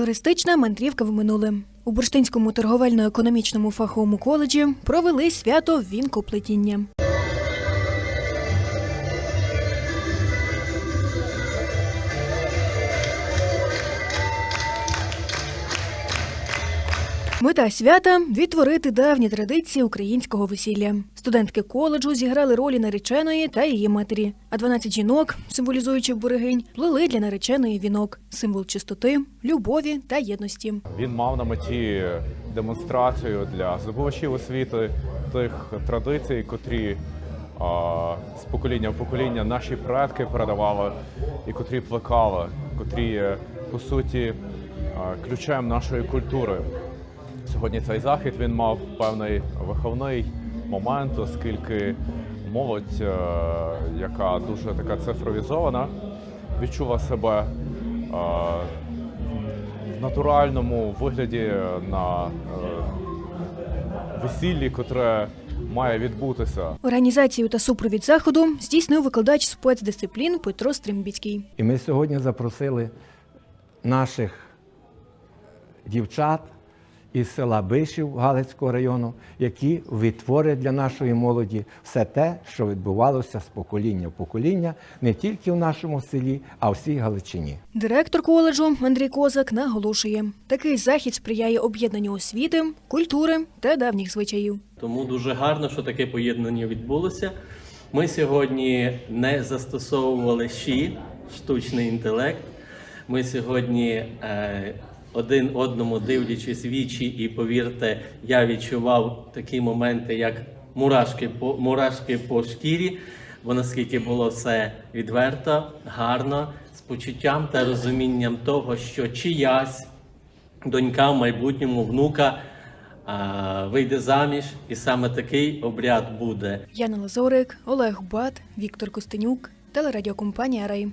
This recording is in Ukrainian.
Туристична мандрівка в минуле. У Бурштинському торговельно-економічному фаховому коледжі провели свято вінкоплетіння. Мета свята відтворити давні традиції українського весілля. Студентки коледжу зіграли ролі нареченої та її матері. А 12 жінок, символізуючи берегинь, плели для нареченої вінок, символ чистоти, любові та єдності. Він мав на меті демонстрацію для здобувачів освіти тих традицій, котрі з покоління в покоління наші предки передавали і котрі плекали, котрі по суті ключем нашої культури. Сьогодні цей захід він мав певний виховний момент, оскільки молодь, е, яка дуже така цифровізована, відчула себе е, в натуральному вигляді на е, весіллі, котре має відбутися. Організацію та супровід заходу здійснив викладач спецдисциплін Петро Стримбіцький. І ми сьогодні запросили наших дівчат із села Бишів Галицького району, які відтворять для нашої молоді все те, що відбувалося з покоління в покоління не тільки в нашому селі, а в всій Галичині. Директор коледжу Андрій Козак наголошує, такий захід сприяє об'єднанню освіти, культури та давніх звичаїв. Тому дуже гарно, що таке поєднання відбулося. Ми сьогодні не застосовували щі, штучний інтелект. Ми сьогодні е, один одному дивлячись вічі, і повірте, я відчував такі моменти, як мурашки по мурашки по шкірі, бо наскільки було все відверто, гарно, з почуттям та розумінням того, що чиясь донька в майбутньому внука вийде заміж, і саме такий обряд буде. Яна Лазорик, Олег Бат, Віктор Костенюк, телерадіокомпанія Рей.